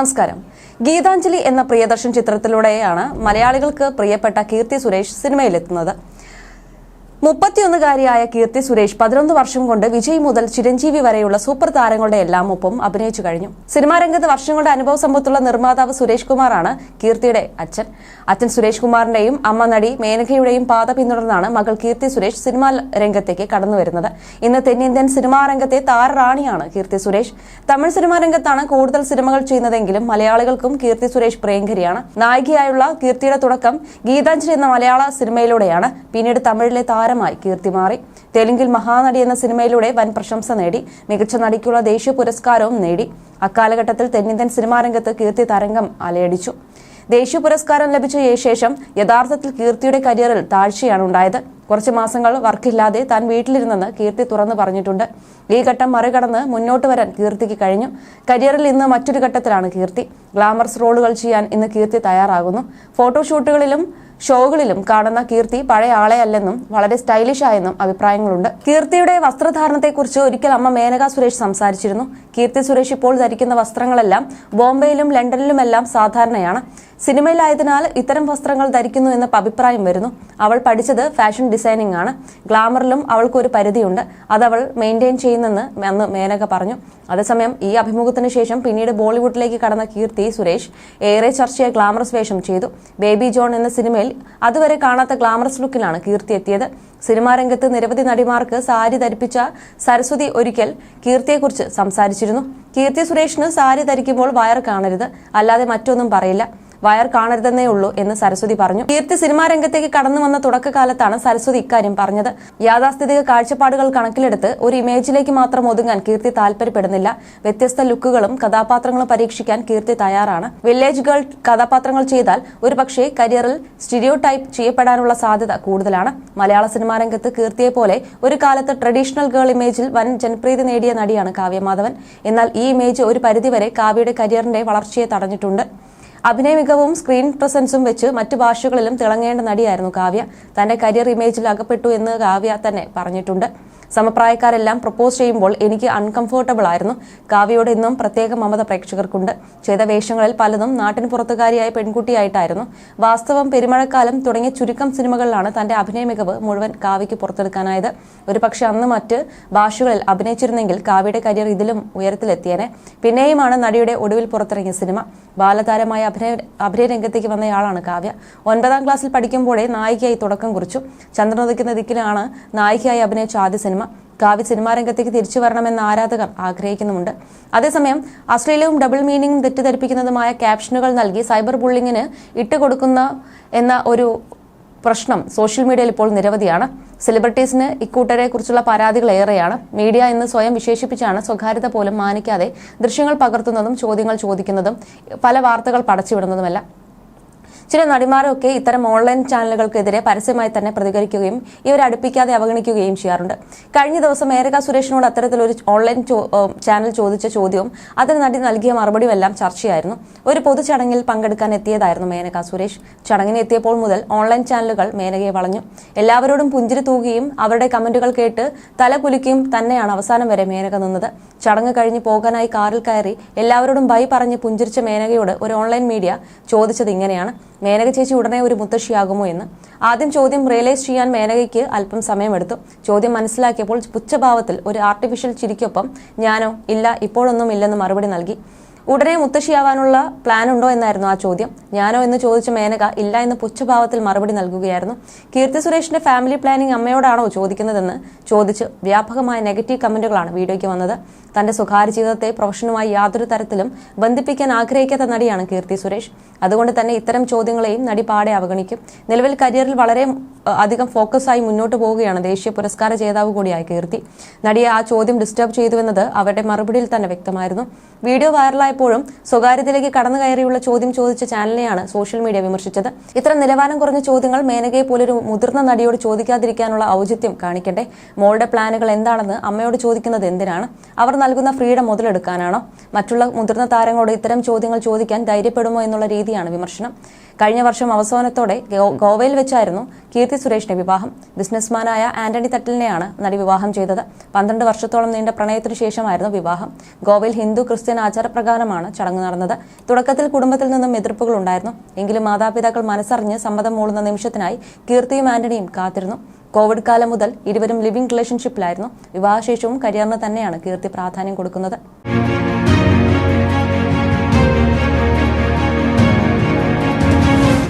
നമസ്കാരം. ഗീതാഞ്ജലി എന്ന പ്രിയദർശൻ ചിത്രത്തിലൂടെയാണ് മലയാളികൾക്ക് പ്രിയപ്പെട്ട കീർത്തി സുരേഷ് സിനിമയിലെത്തുന്നത്. മുപ്പത്തിയൊന്നുകാരിയായ കീർത്തി സുരേഷ് പതിനൊന്ന് വർഷം കൊണ്ട് വിജയ് മുതൽ ചിരഞ്ജീവി വരെയുള്ള സൂപ്പർ താരങ്ങളുടെ എല്ലാം ഒപ്പം അഭിനയിച്ചു കഴിഞ്ഞു. സിനിമാ രംഗത്ത് വർഷങ്ങളുടെ അനുഭവ സമ്പത്തുള്ള നിർമ്മാതാവ് സുരേഷ് കുമാറാണ് കീർത്തിയുടെ അച്ഛൻ. അച്ഛൻ സുരേഷ് കുമാറിന്റെയും അമ്മ നടി മേനകയുടെയും പാത പിന്തുടർന്നാണ് മകൾ കീർത്തി സുരേഷ് സിനിമാ രംഗത്തേക്ക് കടന്നുവരുന്നത്. ഇന്ന് തെന്നിന്ത്യൻ സിനിമാ രംഗത്തെ താരറാണിയാണ് കീർത്തി സുരേഷ്. തമിഴ് സിനിമാ രംഗത്താണ് കൂടുതൽ സിനിമകൾ ചെയ്യുന്നതെങ്കിലും മലയാളികൾക്കും കീർത്തി സുരേഷ് പ്രിയങ്കരിയാണ്. നായികയായുള്ള കീർത്തിയുടെ തുടക്കം ഗീതാഞ്ജലി എന്ന മലയാള സിനിമയിലൂടെയാണ്. പിന്നീട് തമിഴിലെ താരമായി കീർത്തി മാറി തെലുങ്കിൽ മഹാനടി എന്ന സിനിമയിലൂടെ വൻ പ്രശംസ നേടി. മികച്ച നടിക്കുള്ള ദേശീയ പുരസ്കാരവും നേടി. അക്കാലഘട്ടത്തിൽ തെന്നിന്ത്യൻ സിനിമാ രംഗത്ത് കീർത്തി തരംഗം അലയടിച്ചു ദേശീയ പുരസ്കാരം ലഭിച്ച ശേഷം യഥാർത്ഥത്തിൽ കീർത്തിയുടെ കരിയറിൽ താഴ്ചയാണ് ഉണ്ടായത്. കുറച്ച് മാസങ്ങൾ വർക്കില്ലാതെ താൻ വീട്ടിലിരുന്നെന്ന് കീർത്തി തുറന്നു പറഞ്ഞിട്ടുണ്ട്. ഈ ഘട്ടം മറികടന്ന് മുന്നോട്ട് വരാൻ കീർത്തിക്ക് കഴിഞ്ഞു. കരിയറിൽ ഇന്ന് മറ്റൊരു ഘട്ടത്തിലാണ് കീർത്തി. ഗ്ലാമർസ് റോളുകൾ ചെയ്യാൻ ഇന്ന് കീർത്തി തയ്യാറാകുന്നു. ഫോട്ടോഷൂട്ടുകളിലും ഷോകളിലും കാണുന്ന കീർത്തി പഴയ ആളെയല്ലെന്നും വളരെ സ്റ്റൈലിഷ് ആയെന്നും അഭിപ്രായങ്ങളുണ്ട്. കീർത്തിയുടെ വസ്ത്രധാരണത്തെക്കുറിച്ച് ഒരിക്കൽ അമ്മ മേനക സുരേഷ് സംസാരിച്ചിരുന്നു. കീർത്തി സുരേഷ് ഇപ്പോൾ ധരിക്കുന്ന വസ്ത്രങ്ങളെല്ലാം ബോംബെയിലും ലണ്ടനിലുമെല്ലാം സാധാരണയാണ്. സിനിമയിലായതിനാൽ ഇത്തരം വസ്ത്രങ്ങൾ ധരിക്കുന്നു എന്ന അഭിപ്രായം വരുന്നു. അവൾ പഠിച്ചത് ഫാഷൻ ഡിസൈനിങ് ആണ്. ഗ്ലാമറിലും അവൾക്കൊരു പരിധിയുണ്ട്. അവൾ മെയിന്റെയിൻ ചെയ്യുന്നെന്ന് അന്ന് മേനക പറഞ്ഞു. അതേസമയം ഈ അഭിമുഖത്തിന് ശേഷം പിന്നീട് ബോളിവുഡിലേക്ക് കടന്ന കീർത്തി സുരേഷ് ഏറെ ചർച്ചയായ ഗ്ലാമറസ് വേഷം ചെയ്തു. ബേബി ജോൺ എന്ന സിനിമയിൽ അതുവരെ കാണാത്ത ഗ്ലാമറസ് ലുക്കിലാണ് കീർത്തി എത്തിയത്. സിനിമാ രംഗത്ത് നിരവധി നടിമാർക്ക് സാരി ധരിപ്പിച്ച സരസ്വതി ഒരിക്കൽ കീർത്തിയെക്കുറിച്ച് സംസാരിച്ചിരുന്നു. കീർത്തി സുരേഷിന് സാരി ധരിക്കുമ്പോൾ വയർ കാണരുത്. അല്ലാതെ മറ്റൊന്നും പറയില്ല. വയർ കാണരുതെന്നേ ഉള്ളൂ എന്ന് സരസ്വതി പറഞ്ഞു. കീർത്തി സിനിമാ രംഗത്തേക്ക് കടന്നു വന്ന തുടക്കകാലത്താണ് സരസ്വതി ഇക്കാര്യം പറഞ്ഞത്. യാഥാസ്ഥിതിക കാഴ്ചപ്പാടുകൾ കണക്കിലെടുത്ത് ഒരു ഇമേജിലേക്ക് മാത്രം ഒതുങ്ങാൻ കീർത്തി താല്പര്യപ്പെടുന്നില്ല. വ്യത്യസ്ത ലുക്കുകളും കഥാപാത്രങ്ങളും പരീക്ഷിക്കാൻ കീർത്തി തയ്യാറാണ്. വില്ലേജ് ഗേൾ കഥാപാത്രങ്ങൾ ചെയ്താൽ ഒരുപക്ഷെ കരിയറിൽ സ്റ്റുഡിയോ ടൈപ്പ് ചെയ്യപ്പെടാനുള്ള സാധ്യത കൂടുതലാണ്. മലയാള സിനിമാ രംഗത്ത് കീർത്തിയെ പോലെ ഒരു കാലത്ത് ട്രഡീഷണൽ ഗേൾ ഇമേജിൽ വൻ ജനപ്രീതി നേടിയ നടിയാണ് കാവ്യമാധവൻ. എന്നാൽ ഈ ഇമേജ് ഒരു പരിധിവരെ കാവ്യയുടെ കരിയറിന്റെ വളർച്ചയെ തടഞ്ഞിട്ടുണ്ട്. അഭിനയ മികവും സ്ക്രീൻ പ്രസൻസും വെച്ച് മറ്റു ഭാഷകളിലും തിളങ്ങേണ്ട നടിയായിരുന്നു കാവ്യ. തന്റെ കരിയർ ഇമേജിൽ അകപ്പെട്ടു എന്ന് കാവ്യ തന്നെ പറഞ്ഞിട്ടുണ്ട്. സമപ്രായക്കാരെല്ലാം പ്രപ്പോസ് ചെയ്യുമ്പോൾ എനിക്ക് അൺകംഫർട്ടബിൾ ആയിരുന്നു. കാവ്യയോട് ഇന്നും പ്രത്യേക മമത പ്രേക്ഷകർക്കുണ്ട്. ചെയ്ത വേഷങ്ങളിൽ പലതും നാട്ടിന് പുറത്തുകാരിയായ പെൺകുട്ടിയായിട്ടായിരുന്നു. വാസ്തവം പെരുമഴക്കാലം തുടങ്ങിയ ചുരുക്കം സിനിമകളിലാണ് തന്റെ അഭിനയ മികവ് മുഴുവൻ കാവ്യയ്ക്ക് പുറത്തെടുക്കാനായത്. ഒരു പക്ഷേ അന്ന് മറ്റ് ഭാഷകളിൽ അഭിനയിച്ചിരുന്നെങ്കിൽ കാവ്യയുടെ കരിയർ ഇതിലും ഉയരത്തിലെത്തിയേനെ. പിന്നെയുമാണ് നടിയുടെ ഒടുവിൽ പുറത്തിറങ്ങിയ സിനിമ. ബാലതാരമായ അഭിനയ അഭിനയ രംഗത്തേക്ക് വന്നയാളാണ് കാവ്യ. ഒൻപതാം ക്ലാസ്സിൽ പഠിക്കുമ്പോഴേ നായികയായി തുടക്കം കുറിച്ചു. ചന്ദ്രനുദിക്കുന്ന ദിക്കിലാണ് നായികയായി അഭിനയിച്ച ആദ്യ സിനിമ. കാവ്യ സിനിമാ രംഗത്തേക്ക് തിരിച്ചു വരണമെന്ന് ആരാധകർ ആഗ്രഹിക്കുന്നുമുണ്ട്. അതേസമയം അശ്ലീലവും ഡബിൾ മീനിങ്ങും തെറ്റിദ്ധരിപ്പിക്കുന്നതുമായ ക്യാപ്ഷനുകൾ നൽകി സൈബർ ബുള്ളിങ്ങിന് ഇട്ടുകൊടുക്കുന്ന എന്ന ഒരു പ്രശ്നം സോഷ്യൽ മീഡിയയിൽ ഇപ്പോൾ നിരവധിയാണ്. സെലിബ്രിറ്റീസിന് ഇക്കൂട്ടരെ കുറിച്ചുള്ള പരാതികൾ ഏറെയാണ്. മീഡിയ എന്ന് സ്വയം വിശേഷിപ്പിച്ചാണ് സ്വകാര്യത പോലും മാനിക്കാതെ ദൃശ്യങ്ങൾ പകർത്തുന്നതും ചോദ്യങ്ങൾ ചോദിക്കുന്നതും പല വാർത്തകൾ പടച്ചുവിടുന്നതുമെല്ലാം. ചില നടിമാരൊക്കെ ഇത്തരം ഓൺലൈൻ ചാനലുകൾക്കെതിരെ പരസ്യമായി തന്നെ പ്രതികരിക്കുകയും ഇവരെ അടുപ്പിക്കാതെ അവഗണിക്കുകയും ചെയ്യാറുണ്ട്. കഴിഞ്ഞ ദിവസം മേരക സുരേഷിനോട് അത്തരത്തിലൊരു ഓൺലൈൻ ചാനൽ ചോദിച്ച ചോദ്യവും അതിന് നടി നൽകിയ മറുപടിയും എല്ലാം ചർച്ചയായിരുന്നു. ഒരു പൊതുചടങ്ങിൽ പങ്കെടുക്കാൻ എത്തിയതായിരുന്നു മേനക സുരേഷ്. ചടങ്ങിന് എത്തിയപ്പോൾ മുതൽ ഓൺലൈൻ ചാനലുകൾ മേനകയെ വളഞ്ഞു. എല്ലാവരോടും പുഞ്ചിരി തൂകുകയും അവരുടെ കമന്റുകൾ കേട്ട് തല കുലുക്കിയും തന്നെയാണ് അവസാനം വരെ മേനക നിന്നത്. ചടങ്ങ് കഴിഞ്ഞ് പോകാനായി കാറിൽ കയറി എല്ലാവരോടും ബൈ പറഞ്ഞ് പുഞ്ചിരിച്ച മേനകയോട് ഒരു ഓൺലൈൻ മീഡിയ ചോദിച്ചത് ഇങ്ങനെയാണ്. മേനക ചേച്ചി ഉടനെ ഒരു മുത്തശ്ശിയാകുമോ എന്ന്. ആദ്യം ചോദ്യം റിയലൈസ് ചെയ്യാൻ മേനകയ്ക്ക് അല്പം സമയമെടുത്തു. ചോദ്യം മനസ്സിലാക്കിയപ്പോൾ പുച്ഛഭാവത്തിൽ ഒരു ആർട്ടിഫിഷ്യൽ ചിരിക്കൊപ്പം ഞാനോ? ഇല്ല ഇപ്പോഴൊന്നും ഇല്ലെന്ന് മറുപടി നൽകി. ഉടനെ മുത്തശ്ശിയാവാനുള്ള പ്ലാൻ ഉണ്ടോ എന്നായിരുന്നു ആ ചോദ്യം. ഞാനോ എന്ന് ചോദിച്ച മേനക ഇല്ല എന്ന് പുച്ഛഭാവത്തിൽ മറുപടി നൽകുകയായിരുന്നു. കീർത്തി സുരേഷിന്റെ ഫാമിലി പ്ലാനിംഗ് അമ്മയോടാണോ ചോദിക്കുന്നതെന്ന് ചോദിച്ച് വ്യാപകമായ നെഗറ്റീവ് കമന്റുകളാണ് വീഡിയോയ്ക്ക് വന്നത്. തന്റെ സ്വകാര്യ ജീവിതത്തെ പ്രൊഫഷനുമായി യാതൊരു തരത്തിലും ബന്ധിപ്പിക്കാൻ ആഗ്രഹിക്കാത്ത നടിയാണ് കീർത്തി സുരേഷ്. അതുകൊണ്ട് തന്നെ ഇത്തരം ചോദ്യങ്ങളെയും നടി പാടെ അവഗണിക്കും. നിലവിൽ കരിയറിൽ വളരെ അധികം ഫോക്കസായി മുന്നോട്ട് പോവുകയാണ് ദേശീയ പുരസ്കാര ജേതാവ് കൂടിയായ കീർത്തി. നടിയെ ആ ചോദ്യം ഡിസ്റ്റർബ് ചെയ്തുവെന്നത് അവരുടെ മറുപടിയിൽ തന്നെ വ്യക്തമായിരുന്നു. വീഡിയോ വൈറലായപ്പോഴും സ്വകാര്യതയിലേക്ക് കടന്നു കയറിയുള്ള ചോദ്യം ചോദിച്ച ചാനലിനെയാണ് സോഷ്യൽ മീഡിയ വിമർശിച്ചത്. ഇത്തരം നിലവാരം കുറഞ്ഞ ചോദ്യങ്ങൾ മേനകയെ പോലൊരു മുതിർന്ന നടിയോട് ചോദിക്കാതിരിക്കാനുള്ള ഔചിത്യം കാണിക്കട്ടെ മോളുടെ പ്ലാനുകൾ എന്താണെന്ന് അമ്മയോട് ചോദിക്കുന്നത് എന്തിനാണ്? അവർ നൽകുന്ന ഫ്രീഡം മുതലെടുക്കാനാണോ? മറ്റുള്ള മുതിർന്ന താരങ്ങളോട് ഇത്തരം ചോദ്യങ്ങൾ ചോദിക്കാൻ ധൈര്യപ്പെടുമോ എന്നുള്ള രീതിയാണ് വിമർശനം. കഴിഞ്ഞ വർഷം അവസാനത്തോടെ ഗോവയിൽ വെച്ചായിരുന്നു കീർത്തി സുരേഷിന്റെ വിവാഹം. ബിസിനസ്മാനായ ആന്റണി തട്ടിലിനെയാണ് നടി വിവാഹം ചെയ്തത്. പന്ത്രണ്ട് വർഷത്തോളം നീണ്ട പ്രണയത്തിനു ശേഷമായിരുന്നു വിവാഹം. ഗോവയിൽ ഹിന്ദു ക്രിസ്ത്യൻ ആചാരപ്രകാരമാണ് ചടങ്ങ് നടന്നത്. തുടക്കത്തിൽ കുടുംബത്തിൽ നിന്നും എതിർപ്പുകൾ ഉണ്ടായിരുന്നു. എങ്കിലും മാതാപിതാക്കൾ മനസ്സറിഞ്ഞ് സമ്മതം മൂളുന്ന നിമിഷത്തിനായി കീർത്തിയും ആന്റണിയും കാത്തിരുന്നു. കോവിഡ് കാലം മുതൽ ഇരുവരും ലിവിംഗ് റിലേഷൻഷിപ്പിലായിരുന്നു. വിവാഹശേഷവും കരിയറിന് തന്നെയാണ് കീർത്തി പ്രാധാന്യം കൊടുക്കുന്നത്.